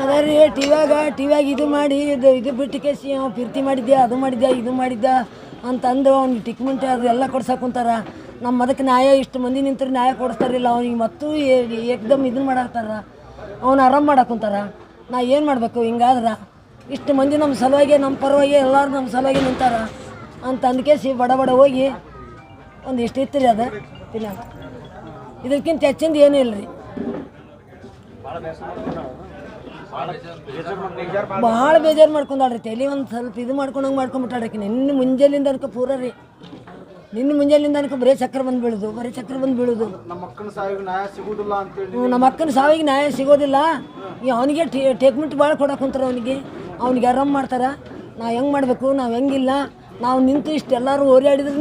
ಅದೇ ರೀ, ಟಿವ್ಯಾಗ ಟಿವ್ಯಾಗ ಇದು ಮಾಡಿ, ಇದು ಇದು ಬಿಟ್ಟು ಕೇಸಿ ಅವ್ನು ಪ್ರೀತಿ ಮಾಡಿದ್ಯಾ, ಅದು ಮಾಡಿದ್ಯಾ, ಇದು ಮಾಡಿದ್ದ ಅಂತಂದು ಅವ್ನಿಗೆ ಟಿಕ್ಮೆಂಟ್ ಅದು ಎಲ್ಲ ಕೊಡ್ಸಕ್ಕೆ ಕುಂತಾರ. ನಮ್ಮ ಅದಕ್ಕೆ ನ್ಯಾಯ, ಇಷ್ಟು ಮಂದಿ ನಿಂತರೆ ನ್ಯಾಯ ಕೊಡಿಸ್ತಾರಿಲ್ಲ, ಅವ್ನಿಗೆ ಮತ್ತೂ ಏಕ್ದಮ್ ಇದನ್ನ ಮಾಡಾಕ್ತಾರ. ಅವ್ನು ಆರಾಮ್ ಮಾಡಾಕುಂತಾರ ನಾ ಏನು ಮಾಡಬೇಕು ಹಿಂಗಾದ್ರೆ? ಇಷ್ಟು ಮಂದಿ ನಮ್ಮ ಸಲುವಾಗಿ ನಮ್ಮ ಪರವಾಗಿ, ಎಲ್ಲರೂ ನಮ್ಮ ಸಲುವಾಗಿ ನಿಂತಾರ. ಅಂತ ಅಂದ್ಕೇಸಿ ಬಡ ಬಡ ಹೋಗಿ ಒಂದು ಇಷ್ಟು ಇತ್ತು ರೀ ಅದು. ಇಲ್ಲ. ಇದಕ್ಕಿಂತ ಹೆಚ್ಚಿಂದ ಏನೂ ಇಲ್ಲ ರೀ ಭಾಳ ಬೇಜಾರು ಮಾಡ್ಕೊಂಡಾಳ್ರಿ. ತಲೆ ಒಂದು ಸ್ವಲ್ಪ ಇದು ಮಾಡ್ಕೊಂಡಂಗೆ ಮಾಡ್ಕೊಂಬಿಟ್ಟಾಳ್ರಿ ನಿನ್ನ ಮುಂಜಾಲಿಂದ ಅನ್ಕೊ ಪೂರ ರೀ. ನಿನ್ನ ಮುಂಜಾಲಿಂದ ಅನ್ಕೊ ಬರೀ ಚಕ್ರ ಬಂದು ಬೀಳುದು, ಬರೀ ಚಕ್ರ ಬಂದು ಬೀಳುದು. ನಮ್ಮ ಅಕ್ಕನ ಸಾವಿಗೆ ನ್ಯಾಯ ಸಿಗೋದಿಲ್ಲ. ಈ ಅವನಿಗೆ ಟೇಕ್ಮೆಂಟ್ ಭಾಳ ಕೊಡಕ್ಕೆ ಕುಂತಾರ ಅವನಿಗೆ. ಅವ್ನಿಗೆ ಆರಾಮ್ ಮಾಡ್ತಾರೆ. ನಾವು ಹೆಂಗೆ ಮಾಡಬೇಕು, ನಾವು ಹೆಂಗಿಲ್ಲ. ನಾವು ನಿಂತು ಇಷ್ಟು ಎಲ್ಲರೂ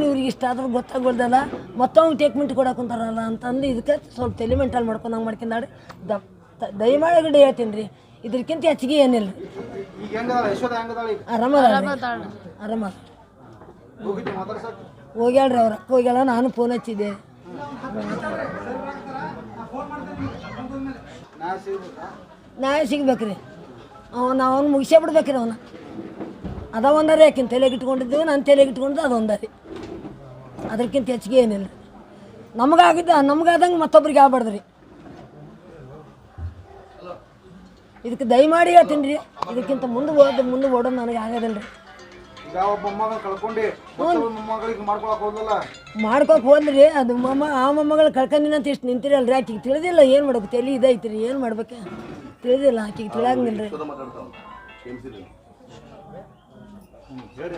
ಇವ್ರಿಗೆ ಇಷ್ಟ ಆದ್ರೂ ಗೊತ್ತಾಗೋಲ್ದಲ್ಲ. ಮತ್ತ ಅವ್ನು ಟೇಕ್ಮೆಂಟ್ ಕೊಡಕ್ಕೆ ಕುಂತಾರಲ್ಲ ಅಂತಂದು ಇದಕ್ಕೆ ಸ್ವಲ್ಪ ತಲೆ ಮೆಂಟಲ್ ಮಾಡ್ಕೊಂಡಂಗೆ ಮಾಡ್ಕೊಂಡಾಡಿ ದ ಹೇಳ್ತೀನಿ ರೀ. ಇದಕ್ಕಿಂತ ಹೆಚ್ಚಿಗೆ ಏನಿಲ್ಲ. ಆರಾಮ ಹೋಗ್ಯಾಳ್ರಿ ಅವ್ರ. ಹೋಗ್ಯಾಳ ನಾನು ಫೋನ್ ಹಚ್ಚಿದ್ದೆ. ನ್ಯಾಯ ಸಿಗ್ಬೇಕಾ? ನ್ಯಾಯ ಸಿಗ್ಬೇಕ್ರಿ. ಅವನು ಅವನು ಮುಗಿಸೇ ಬಿಡ್ಬೇಕ್ರಿ ಅವನ. ಅದ ಒಂದರಿ ಯಾಕಿನ್ ತಲೆಗೆ ಇಟ್ಕೊಂಡಿದ್ದು ನಾನು ತಲೆಗೆ ಇಟ್ಕೊಂಡಿದ್ದು ಅದು ಒಂದರಿ. ಅದಕ್ಕಿಂತ ಹೆಚ್ಚಿಗೆ ಏನಿಲ್ಲ. ನಮಗಾಗಿದ್ದ ನಮಗಾದಂಗೆ ಮತ್ತೊಬ್ರಿಗೆ ಆಗ್ಬಾರ್ದು ರೀ ಇದಕ್ಕೆ ದಯಮಾಡಿ ಹೇಳ್ತೀನಿ ರೀ. ಇದಕ್ಕಿಂತ ಮುಂದೆ ಹೋದ ಮುಂದೆ ಓಡೋದು ನನಗೆ ಆಗೋದಿಲ್ಲ ರೀ. ಈಗ ಒಬ್ಬ ಮೊಮ್ಮಗನ ಕಳ್ಕೊಂಡಿ ಮತ್ತೊಬ್ಬ ಮೊಮ್ಮಗಳಿಗೆ ಮಾಡ್ಕೊಳಕ್ ಹೋದಲ್ಲ ಮಾಡ್ಕೊಕ್ ಹೋದ್ರಿ ಅದು ಮೊಮ್ಮ ಆ ಮೊಮ್ಮಗಳು ಕಳ್ಕೊಂಡಿನ ಅಂತ ಇಷ್ಟು ನಿಂತಿರಲ್ರಿ ಆಕಿಗೆ ತಿಳಿದಿಲ್ಲ ಏನು ಮಾಡ್ಬೇಕು ತಲೆ ಇದೈತಿ ರೀ ಏನು ಮಾಡ್ಬೇಕು? ತಿಳಿದಿಲ್ಲ ಆಕಿಗೆ ತಿಳಿಯಂಗಿಲ್ಲ ರೀ ಹೇಳಿ